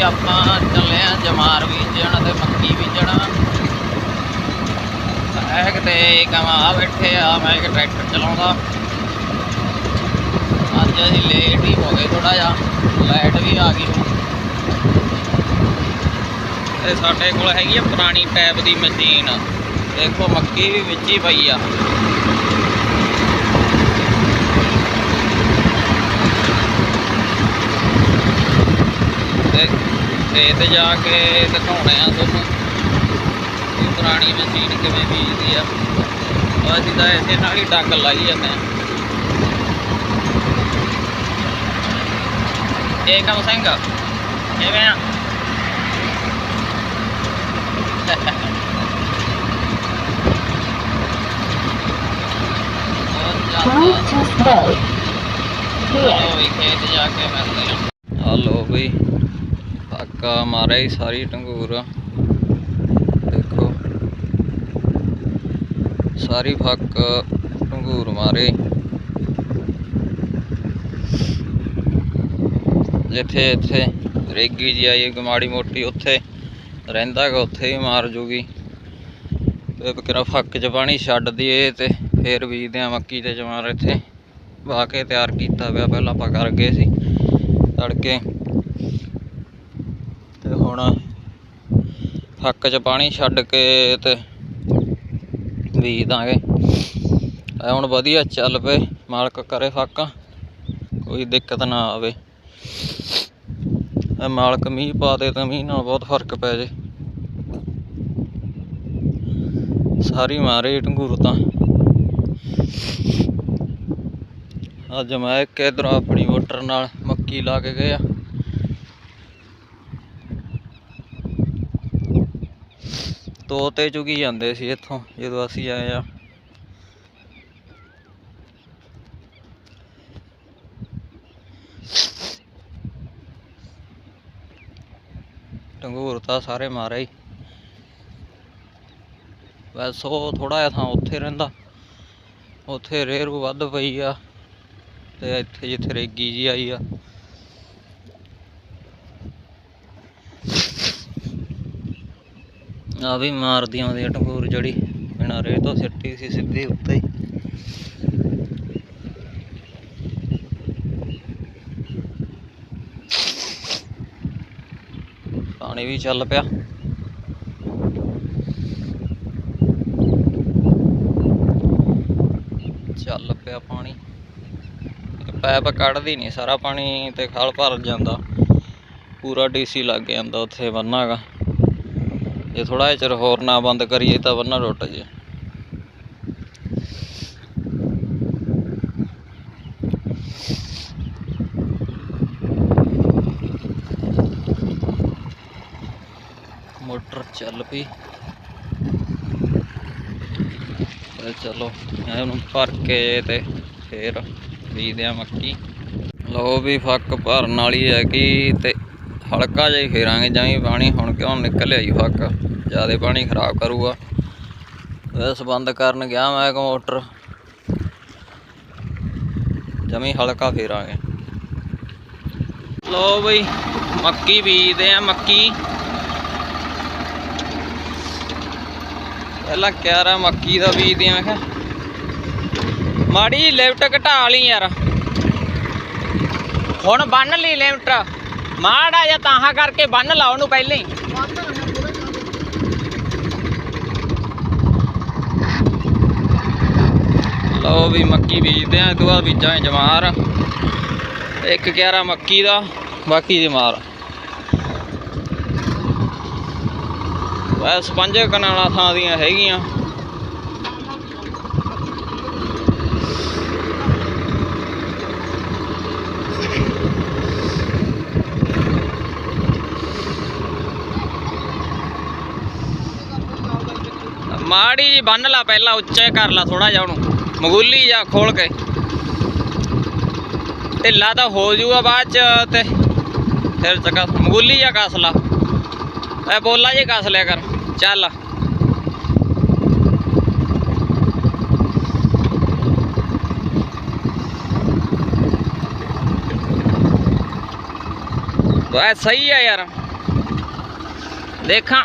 ਵੀ ਆਪਾਂ ਚੱਲੇ ਆ ਜਮਾਰ ਬੀਜਣ ਤੇ ਮੱਕੀ ਬੀਜਣਾ। ਐ ਕਿਤੇ ਕਮਾ ਬੈਠੇ ਆ, ਮੈਂ ਇੱਕ ਟਰੈਕਟਰ ਚਲਾਉਂਦਾ। ਅੱਜ ਅਸੀਂ ਲੇਟ ਹੀ ਹੋ ਗਏ ਥੋੜਾ ਜਿਹਾ, ਲਾਈਟ ਵੀ ਆ ਗਈ। ਤੇ ਸਾਡੇ ਕੋਲ ਹੈਗੀ ਆ ਪੁਰਾਣੀ ਟੈਪ ਦੀ ਮਸ਼ੀਨ। ਦੇਖੋ ਮੱਕੀ ਵੀ ਵਿੱਚ ਹੀ ਪਈ ਆ। ਤੇ ਖੇਤ ਜਾ ਕੇ ਦਿਖਾਉਣੇ ਆ ਤੁਹਾਨੂੰ ਵੀ ਪੁਰਾਣੀ ਮਸ਼ੀਨ ਕਿਵੇਂ ਬੀਜਦੀ ਆ ਉਹ ਅਸੀਂ ਤਾਂ ਇਸੇ ਨਾਲ ਹੀ ਡੰਗ ਲਾਈ ਜਾਂਦੇ ਆ ਇਹ ਕੰਮ ਸਿੰਘ ਕਿਵੇਂ ਆ Bluetooth mode. Here. ਹਲੋ ਵੀ ਖੇਤ ਜਾ ਕੇ ਮਿਲਦੇ ਆ ਹਲੋ ਬਈ ਮਾਰਿਆ ਹੀ ਸਾਰੀ ਟੰਗੂਰ ਦੇਖੋ। ਸਾਰੀ ਫੱਕ ਟੰਗੂਰ ਮਾਰੇ। ਜਿੱਥੇ ਇੱਥੇ ਰੇਗੀ ਜੀ ਆਈ ਹੈ ਮਾੜੀ ਮੋਟੀ ਉੱਥੇ ਰਹਿੰਦਾ ਗਾ, ਉੱਥੇ ਹੀ ਮਾਰ ਜੂਗੀ। ਤੇ ਕਿਰਾ ਫੱਕ ਚ ਪਾਣੀ ਛੱਡ ਦਈਏ ਤੇ ਫੇਰ ਬੀਜਦੇ ਆ ਮੱਕੀ ਤੇ ਜਮਾਰ ਇੱਥੇ। ਵਾਹ ਕੇ ਤਿਆਰ ਕੀਤਾ ਪਿਆ, ਪਹਿਲਾਂ ਆਪਾਂ ਕਰ ਗਏ ਸੀ। ਤੜਕੇ ਤੇ ਹੁਣ ਹੱਕ ਚ ਪਾਣੀ ਛੱਡ ਕੇ ਤੇ ਬੀਜ ਦਾਂਗੇ ਐ ਹੁਣ ਵਧੀਆ ਚੱਲ ਪਏ, ਮਾਲਕ ਕਰੇ ਫੱਕ, ਕੋਈ ਦਿੱਕਤ ਨਾ ਆਵੇ। ਇਹ ਮਾਲਕ ਮੀਂਹ ਪਾ ਦੇ ਤਾਂ ਮੀਂਹ ਨਾਲ ਬਹੁਤ ਫ਼ਰਕ ਪੈ ਜੇ। ਸਾਰੀ ਮਾਰੇ ਢੰਗੂਰ ਤਾਂ। ਅੱਜ ਮੈਂ ਇੱਕ ਇੱਧਰ ਆਪਣੀ ਮੋਟਰ ਨਾਲ ਮੱਕੀ ਲਾ ਕੇ ਗਏ ਆ ਤੋਤੇ ਚੁਗੀ ਜਾਂਦੇ ਸੀ ਇੱਥੋਂ, ਜਦੋਂ ਅਸੀਂ ਆਏ ਆ। ਟੰਗੂਰ ਤਾਂ ਸਾਰੇ ਮਾਰੇ ਹੀ। ਬਸ ਉਹ ਥੋੜਾ ਜਿਹਾ ਥਾਂ ਉੱਥੇ ਰਹਿੰਦਾ। ਉੱਥੇ ਰੇਰੂ ਵੱਧ ਪਈ ਆ ਤੇ ਇੱਥੇ ਜਿੱਥੇ ਰੇਗੀ ਜੀ ਆਈ ਆ। ਆ ਵੀ ਮਾਰਦੀ ਆਉਂਦੀ ਆ ਟੰਗੂਰ ਜੜੀ ਬਿਨਾਂ ਰੇ ਤੋਂ ਸਿੱਟੀ ਸੀ ਸਿੱਧੀ ਉੱਤੇ ਹੀ। ਪਾਣੀ ਵੀ ਚੱਲ ਪਿਆ। ਚੱਲ ਪਿਆ ਪਾਣੀ। ਪੈਪ ਕੱਢਦੀ ਨਹੀਂ ਸਾਰਾ ਪਾਣੀ ਤੇ ਖਲ ਭਰ ਜਾਂਦਾ। ਪੂਰਾ ਡੀਸੀ ਲੱਗ ਜਾਂਦਾ ਉੱਥੇ ਬੰਨਾ ਗਾ ਜੇ ਥੋੜਾ ਚਿਰ ਹੋਰ ਨਾ ਬੰਦ ਕਰੀਏ ਤਾਂ ਬੰਨਾ ਟੁੱਟ ਜੇ। ਮੋਟਰ ਚੱਲ ਪਈ। ਚਲੋ ਇਹਨੂੰ ਭਰ ਕੇ ਤੇ ਫੇਰ ਬੀਜਦੇ ਆ ਮੱਕੀ। ਲਓ ਵੀ ਫੱਕ ਭਰਨ ਵਾਲੀ ਹੈਗੀ ਤੇ ਹਲਕਾ ਜਿਹਾ ਫੇਰਾਂਗੇ ਜਮੀ ਪਾਣੀ, ਹੁਣ ਕਿਉਂ ਨਿਕਲਿਆ ਜੀ ਫੱਕ? ਜ਼ਿਆਦਾ ਪਾਣੀ ਖਰਾਬ ਕਰੂਗਾ। ਇਸ ਬੰਦ ਕਰਨ ਗਿਆ ਮੈਂ ਕਿ ਜਮੀ ਹਲਕਾ ਫੇਰਾਂਗੇ। ਲਓ ਬਈ, ਮੱਕੀ ਬੀਜਦੇ ਆ ਮੱਕੀ। ਪਹਿਲਾਂ ਕਿਆਰਾ ਮੱਕੀ ਦਾ ਬੀਜਦੇ ਆ, ਮੈਂ ਕਿਹਾ। ਮਾੜੀ ਲਿਫਟ ਘਟਾ ਲਈ ਯਾਰ। ਹੁਣ ਬੰਨ ਲਈ ਲਿਫਟ। ਮਾੜਾ ਜਾਂ ਤਾਹਾਂ ਕਰਕੇ ਬੰਨ ਲਾ ਨੂੰ ਪਹਿਲਾਂ ਹੀ। ਲਓ ਵੀ ਮੱਕੀ ਬੀਜਦੇ ਆ ਇਹ ਤੋਂ ਬਾਅਦ ਬੀਜਾਂਗੇ ਜਮਾਰ ਇੱਕ ਕਿਆਰਾ ਮੱਕੀ ਦਾ, ਬਾਕੀ ਜਮਾਰ ਬਸ ਪੰਜ ਕਨਾਲਾ ਥਾਂ ਦੀਆਂ ਹੈਗੀਆਂ। ਮਾੜੀ ਜੀ ਬੰਨ ਲਾ ਪਹਿਲਾਂ, ਉੱਚਾ ਕਰ ਲਾ ਥੋੜਾ ਜਿਹਾ ਉਹਨੂੰ। ਮਗੂਲੀ ਜਾ ਖੋਲ ਕੇ। ਢਿੱਲਾ ਤਾਂ ਹੋ ਜਾਊਗਾ ਬਾਅਦ ਚ ਤੇ ਫਿਰ ਚੱਕਾ ਮਗੂਲੀ ਜਾ ਕੱਸ ਲਾ। ਐ ਬੋਲਾ ਜੇ ਕੱਸ ਲਿਆ ਕਰ, ਚੱਲ। ਬਸ ਸਹੀ ਆ ਯਾਰ। ਦੇਖਾਂ।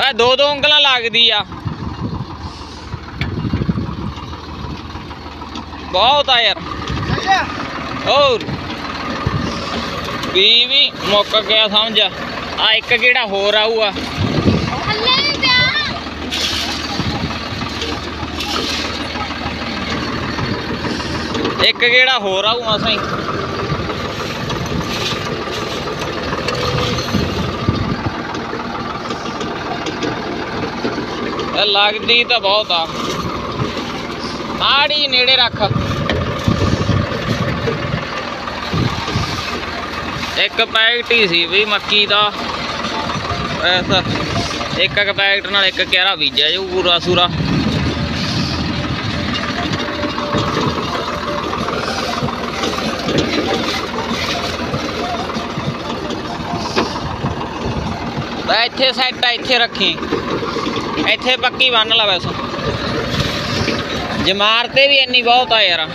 ਆ ਦੋ ਦੋ ਉਂਗਲਾਂ ਲੱਗਦੀ ਆ। ਬਹੁਤ ਆ ਯਾਰ। ਹੋਰ। ਵੀ ਵੀ ਮੁੱਕ ਗਿਆ ਸਮਝ। ਆ ਇੱਕ ਕਿਹੜਾ ਹੋਰ ਆਊਗਾ? ਇੱਕ ਕਿਹੜਾ ਹੋਰ ਆਊ ਮਸਾਂ ਹੀ ਲੱਗਦੀ ਤਾਂ ਬਹੁਤ ਆ। ਆੜੀ ਨੇੜੇ ਰੱਖ। ਇੱਕ ਪੈਕਟ ਹੀ ਸੀ ਵੀ ਮੱਕੀ ਦਾ। ਐਸਾ ਇੱਕ ਇੱਕ ਪੈਕਟ ਨਾਲ ਇੱਕ ਕਿਹੜਾ ਬੀਜਿਆ ਜੋ ਪੂਰਾ ਸੂਰਾ। ਤਾਂ ਇੱਥੇ ਸੈੱਟ ਆ, ਇੱਥੇ ਰੱਖੀ। ਇੱਥੇ ਪੱਕੀ ਬੰਨ ਲਾ ਵੈਸੇ ਜਮਾਰ ਤੇ ਵੀ ਇੰਨੀ ਬਹੁਤ ਆ ਯਾਰ।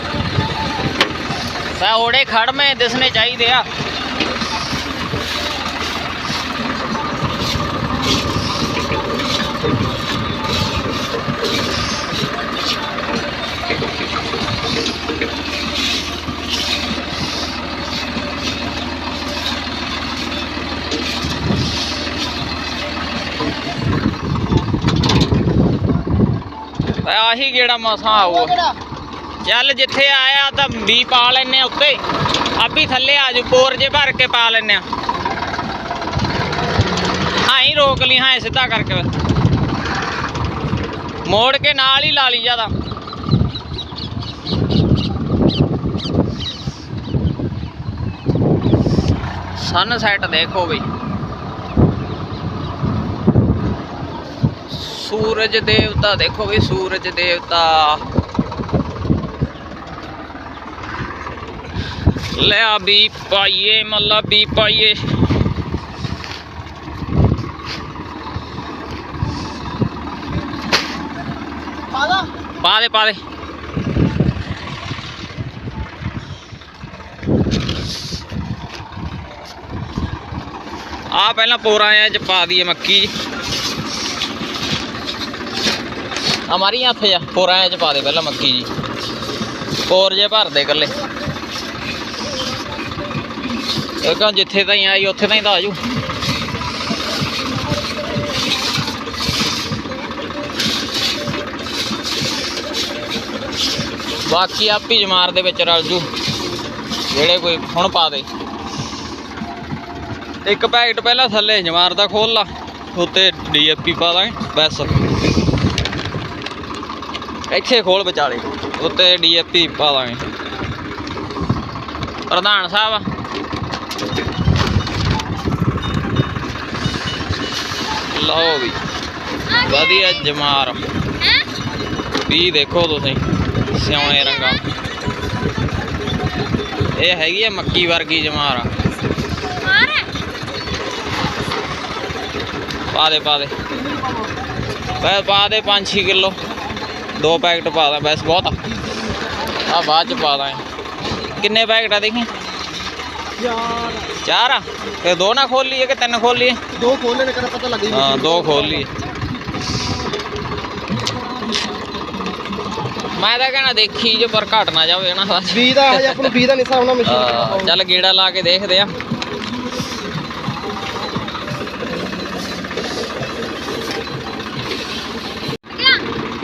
ਤਾਂ ਓੜੇ ਖੜਮੇ ਦਿਸਨੇ ਚਾਹੀਦੇ ਆ। ਆਹੀ ਗੇੜਾ ਮਸਾਂ ਆਊ ਚੱਲ ਜਿੱਥੇ ਆਇਆ ਤਾਂ ਵੀ ਪਾ ਲੈਨੇ ਆ ਉੱਤੇ। ਆਪੀ ਥੱਲੇ ਆ ਜੂ ਪੋਰ ਜੇ ਭਰ ਕੇ ਪਾ ਲੈਨੇ ਆ ਹਾਂ ਹੀ ਰੋਕ ਲਈ ਹਾਂ ਸਿੱਧਾ ਕਰਕੇ। ਮੋੜ ਕੇ ਨਾਲ ਹੀ ਲਾ ਲਈ ਜ਼ਿਆਦਾ। ਸਨ ਸੈਟ ਦੇਖੋ ਬਈ। ਸੂਰਜ ਦੇਵਤਾ ਦੇਖੋ ਵੀ ਸੂਰਜ ਦੇਵਤਾ। ਲਿਆ ਵੀ ਪਾਈਏ ਮੱਲਾ ਵੀ ਪਾਈਏ। ਪਾ ਦੇ ਪਾ ਦੇ। ਆ ਪਹਿਲਾਂ ਪੋਰਾ ਆ ਚ ਪਾ ਦਈਏ ਮੱਕੀ ਜੀ। ਹਮਾਰੀ ਹੱਥ ਜਾ। ਪੋਰਾ ਚ ਪਾ ਦੇ ਪਹਿਲਾਂ ਮੱਕੀ ਜੀ। ਪੋਰ ਜੇ ਭਰ ਦੇ ਇਕੱਲੇ। ਇਹ ਕਹਾਂ ਜਿੱਥੇ ਤਾਈਂ ਆਈ, ਉੱਥੇ ਤਾਈਂ ਤਾਂ ਆਜੂ ਬਾਕੀ ਆਪ ਹੀ ਜਮਾਰ ਦੇ ਵਿੱਚ ਰਲ ਜੂ। ਜਿਹੜੇ ਕੋਈ ਹੁਣ ਪਾ ਦੇ। ਇੱਕ ਪੈਕਟ ਪਹਿਲਾਂ ਥੱਲੇ ਜਮਾਰ ਦਾ ਖੋਲ ਲਾ। ਉੱਤੇ ਡੀਏਪੀ ਪਾ ਦਾਂਗੇ, ਬਸ। ਇੱਥੇ ਖੋਲ ਵਿਚਾਲੇ, ਉੱਤੇ ਡੀਏਪੀ ਪਾ ਦਾਂਗੇ। ਪ੍ਰਧਾਨ ਸਾਹਿਬ। ਲਓ ਵੀ, ਵਧੀਆ ਜਮਾਰ। ਵੀ ਦੇਖੋ ਤੁਸੀਂ ਸਿਆਣੇ ਰੰਗਾ। ਇਹ ਹੈਗੀ ਆ ਮੱਕੀ ਵਰਗੀ ਜਮਾਰ। ਪਾ ਦੇ ਪਾ ਦੇ। ਪਾ ਦੇ 5-6 ਕਿਲੋ। ਦੋ ਪੈਕਟ ਪਾ ਦਾਂ ਬਸ ਬਹੁਤ ਆ। ਆ ਬਾਅਦ ਚ ਪਾ ਦਾਂ ਕਿੰਨੇ ਪੈਕਟ ਆ ਦੇਖੀ? ਯਾਰ ਚਾਰ ਆ? ਤੇ ਦੋ ਨਾ ਖੋਲ ਲਈਏ ਕਿ ਤਿੰਨ ਖੋਲ ਲਈਏ? ਦੋ ਖੋਲਣੇ ਨੇ ਕਰ ਪਤਾ ਲੱਗ ਗਈ ਹਾਂ ਦੋ ਖੋਲ ਲਈਏ। ਮੈਂ ਤਾਂ ਕਹਿਣਾ ਦੇਖੀ ਜੇ ਪਰ ਘਟ ਨਾ ਜਾਵੇ ਨਾ। ਬਸ ਬੀ ਦਾ ਹਜੇ ਆਪਾਂ ਨੂੰ ਦਾ ਨਹੀਂ ਹਿਸਾਬ ਨਾਲ ਮਸ਼ੀਨ ਚੱਲ ਗੇੜਾ ਲਾ ਕੇ ਦੇਖਦੇ ਆ।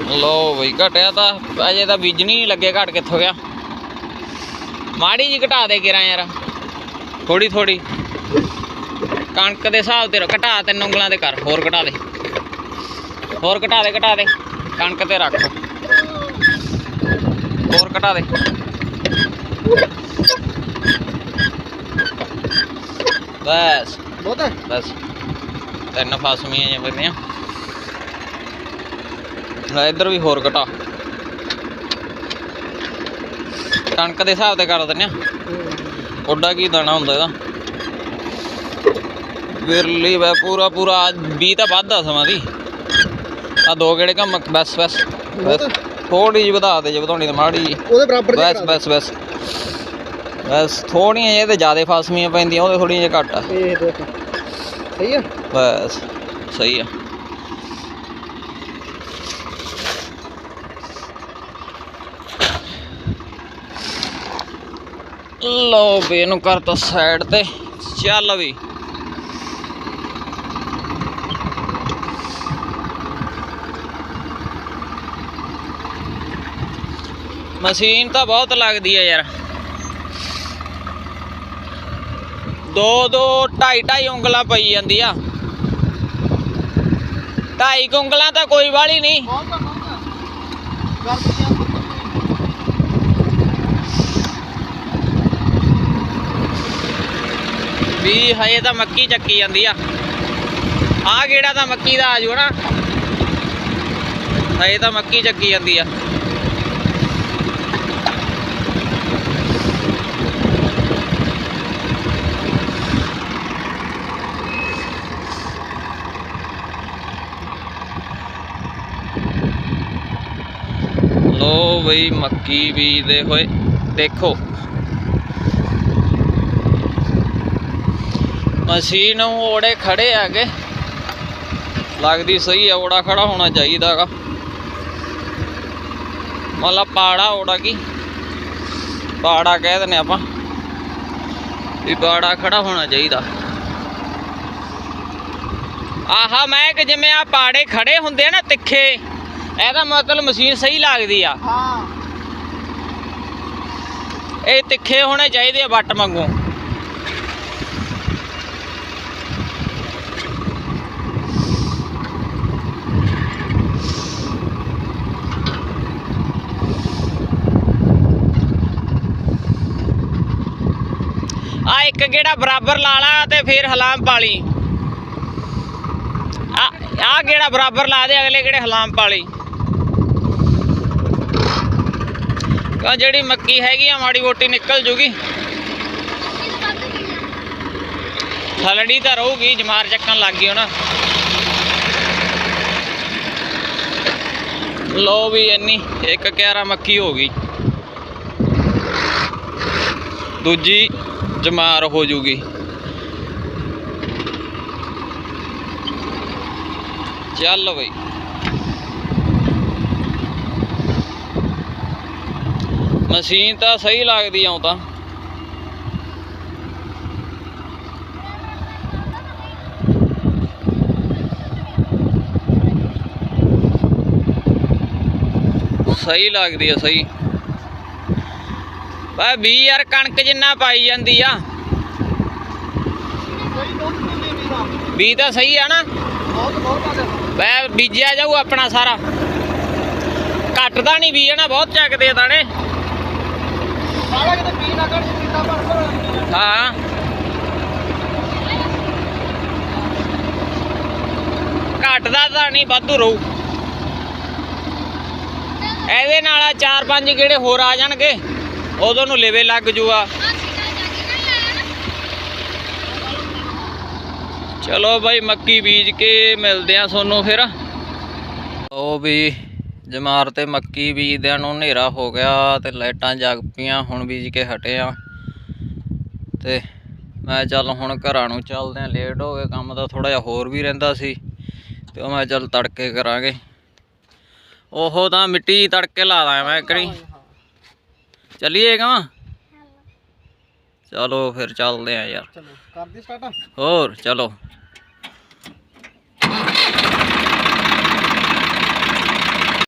ਲੋ ਬਈ ਘਟਿਆ ਤਾਂ ਅਜੇ ਤਾਂ ਬੀਜਣੀ ਨਹੀਂ ਲੱਗੇ ਘਟ ਕਿੱਥੋਂ ਗਿਆ? ਮਾੜੀ ਜੀ ਘਟਾ ਦੇ ਕਿਰਾਂ ਯਾਰ। ਥੋੜੀ ਥੋੜੀ ਕਣਕ ਦੇ ਹਿਸਾਬ ਤੇ ਘਟਾ ਤਿੰਨ ਉਂਗਲਾਂ ਦੇ ਕਰ ਹੋਰ ਘਟਾ ਦੇ। ਹੋਰ ਘਟਾ ਦੇ ਘਟਾ ਦੇ। ਕਣਕ ਤੇ ਰੱਖ। ਹੋਰ ਘਟਾ ਦੇ। ਬਸ। ਬਹੁਤ? ਹੈ ਬਸ। ਤਿੰਨ ਫਾਸਮੀਆਂ ਜਾਂ ਫਿਰਨੀਆਂ ਨਾ ਇੱਧਰ ਵੀ ਹੋਰ ਘਟਾ। ਕਣਕ ਦੇ ਹਿਸਾਬ ਤੇ ਕਰ ਦਿੰਨੇ ਆ। ਓਡਾ ਕੀ ਦਾਣਾ ਹੁੰਦਾ ਇਹਦਾ? ਵਿਰਲੀ ਵੇ ਪੂਰਾ ਪੂਰਾ 20 ਤਾਂ ਵੱਧ ਆ ਸਮਾਂ ਦੀ। ਆ ਦੋ ਗੇੜੇ ਕੰਮ ਬਸ ਬਸ। ਥੋੜੀ ਜਿਹੀ ਵਧਾ ਦੇ ਜੇ ਵਧਾਉਣੀ ਤਾਂ ਮਾੜੀ ਜਿਹੀ। ਉਹਦੇ ਬਰਾਬਰ ਬਸ ਬਸ ਬਸ। ਬਸ ਥੋੜੀਆਂ ਜਿਹੇ ਤੇ ਜ਼ਿਆਦਾ ਫਾਸਮੀਆਂ ਪੈਂਦੀਆਂ ਉਹਦੇ ਥੋੜੀਆਂ ਜਿਹੀਆਂ ਘੱਟ ਆ। ਇਹ ਸਹੀ ਆ? ਬਸ ਸਹੀ ਆ। ਲੋ ਵੀ ਇਹਨੂੰ ਕਰ ਸਾਈਡ ਤੇ। ਚੱਲ ਵੀ। ਮਸ਼ੀਨ ਤਾਂ ਬਹੁਤ ਲੱਗਦੀ ਹੈ ਯਾਰ। ਦੋ ਦੋ ਢਾਈ ਢਾਈ ਉਂਗਲਾਂ ਪਈ ਜਾਂਦੀ ਆ। ਢਾਈ ਕੁ ਉਂਗਲਾਂ ਤਾਂ ਕੋਈ ਵਾਲੀ ਨਹੀਂ। ਬਹੁਤ ਬਹੁਤ ਆ ਕਰ ਦਿਆਂ ਵੀ ਹਜੇ ਤਾਂ ਮੱਕੀ ਚੱਕੀ ਜਾਂਦੀ ਆ। ਆ ਗੇੜਾ ਤਾਂ ਮੱਕੀ ਦਾ ਆਜੂ ਨਾ ਹਜੇ ਤਾਂ ਮੱਕੀ ਚੱਕੀ ਜਾਂਦੀ ਆ। ਲੋ ਬਈ ਮੱਕੀ ਬੀਜਦੇ ਹੋਏ। ਦੇਖੋ। ਮਸ਼ੀਨ ਓੜੇ ਖੜੇ ਹੈਗੇ। ਲੱਗਦੀ ਸਹੀ ਆ ਓੜਾ ਖੜਾ ਹੋਣਾ ਚਾਹੀਦਾਗਾ। ਮਤਲਬ ਪਾੜਾ ਓੜਾ ਕੀ? ਪਾੜਾ ਕਹਿ ਦਿੰਦੇ ਆਪਾਂ। ਵੀ ਪਾੜਾ ਖੜਾ ਹੋਣਾ ਚਾਹੀਦਾ। ਆਹਾ ਮੈਂ ਕਿ ਜਿਵੇਂ ਆ ਪਾੜੇ ਖੜੇ ਹੁੰਦੇ ਆ ਨਾ ਤਿੱਖੇ ਇਹਦਾ ਮਤਲਬ ਮਸ਼ੀਨ ਸਹੀ ਲੱਗਦੀ ਆ। ਹਾਂ। ਇਹ ਤਿੱਖੇ ਹੋਣੇ ਚਾਹੀਦੇ ਆ ਵੱਟ ਵਾਂਗੂ। ਆ ਇੱਕ ਗੇੜਾ ਬਰਾਬਰ ਲਾ ਲਾ ਤੇ ਫਿਰ ਹਲਾਮ ਪਾਲੀ। ਆ ਗੇੜਾ ਬਰਾਬਰ ਲਾ ਦੇ, ਅਗਲੇ ਗੇੜੇ ਹਲਾਮ ਪਾਲੀ। ਕਿਉਂ ਜਿਹੜੀ ਮੱਕੀ ਹੈਗੀ ਆ, ਮਾੜੀ ਮੋਟੀ ਨਿਕਲ ਜੂਗੀ। ਥਲੜੀ ਤਾਂ ਰਹੂਗੀ, ਜਮਾਰ ਚੱਕਣ ਲੱਗ ਗਈ ਹੁਣ। ਲੋ ਵੀ ਇੰਨੀ, ਇੱਕ ਕਿਆਰਾ ਮੱਕੀ ਹੋ ਗਈ। ਦੂਜੀ ਜਮਾਰ ਹੋ ਜੂਗੀ। ਚੱਲ ਬਈ। ਮਸ਼ੀਨ ਤਾਂ ਸਹੀ ਲੱਗਦੀ ਆਉ ਤਾਂ। ਸਹੀ ਲੱਗਦੀ ਆ, ਸਹੀ। ਬਾ ਵੀ ਯਾਰ ਕਣਕ ਜਿੰਨਾ ਪਾਈ ਜਾਂਦੀ ਆ। ਸਹੀ ਦੁੱਧ ਦਿੰਦੀ ਵੀ ਦਾ ਵੀ ਤਾਂ ਸਹੀ ਆ ਨਾ। ਬਹੁਤ ਬੀਜਿਆ ਜਾਊ ਆਪਣਾ ਸਾਰਾ। ਘਟਦਾ ਨਹੀਂ ਵੀ ਨਾ ਬਹੁਤ ਚੱਕਦੇ ਆ ਦਾਣੇ। ਸਾਲਾ ਕਿਤੇ ਪੀ ਨਾ ਕਰ ਪੀਤਾ ਪਰ ਪਰ ਹਾਂ। ਘਟਦਾ ਤਾਂ ਨਹੀਂ ਵਾਧੂ ਰਹੂ। ਇਹਦੇ ਨਾਲ ਆ ਚਾਰ ਪੰਜ ਕਿਹੜੇ ਹੋਰ ਆ ਜਾਣਗੇ। ਉਦੋਂ ਨੂੰ ਲੇਵੇ ਲੱਗ ਜੂਆ। ਚਲੋ ਬਾਈ, ਮੱਕੀ ਬੀਜ ਕੇ ਮਿਲਦੇ ਆ ਤੁਹਾਨੂੰ ਫਿਰ। ਉਹ ਵੀ, ਜਮਾਰ ਤੇ ਮੱਕੀ ਬੀਜਦਿਆਂ ਨੂੰ ਹਨੇਰਾ ਹੋ ਗਿਆ ਤੇ ਲਾਈਟਾਂ ਜਗ ਪਈਆਂ, ਹੁਣ ਬੀਜ ਕੇ ਹਟੇ ਆ। ਤੇ ਮੈਂ ਚੱਲ ਹੁਣ ਘਰਾਂ ਨੂੰ ਚੱਲਦੇ ਆ ਲੇਟ ਹੋ ਗਏ, ਕੰਮ ਤਾਂ ਥੋੜਾ ਜਿਹਾ ਹੋਰ ਵੀ ਰਹਿੰਦਾ ਸੀ, ਤੇ ਉਹ ਮੈਂ ਚੱਲ ਤੜਕੇ ਕਰਾਂਗੇ। ਉਹ ਤਾਂ ਮਿੱਟੀ ਤੜਕੇ ਲਾ ਦਾਂ ਮੈਂ ਕਰੀ ਚੱਲੀਏ ਗਾ ਚਲੋ ਫਿਰ ਚੱਲਦੇ ਆ ਯਾਰ। ਚਲੋ ਕਰਦੀ ਸਟਾਰਟ ਹੋਰ ਚਲੋ।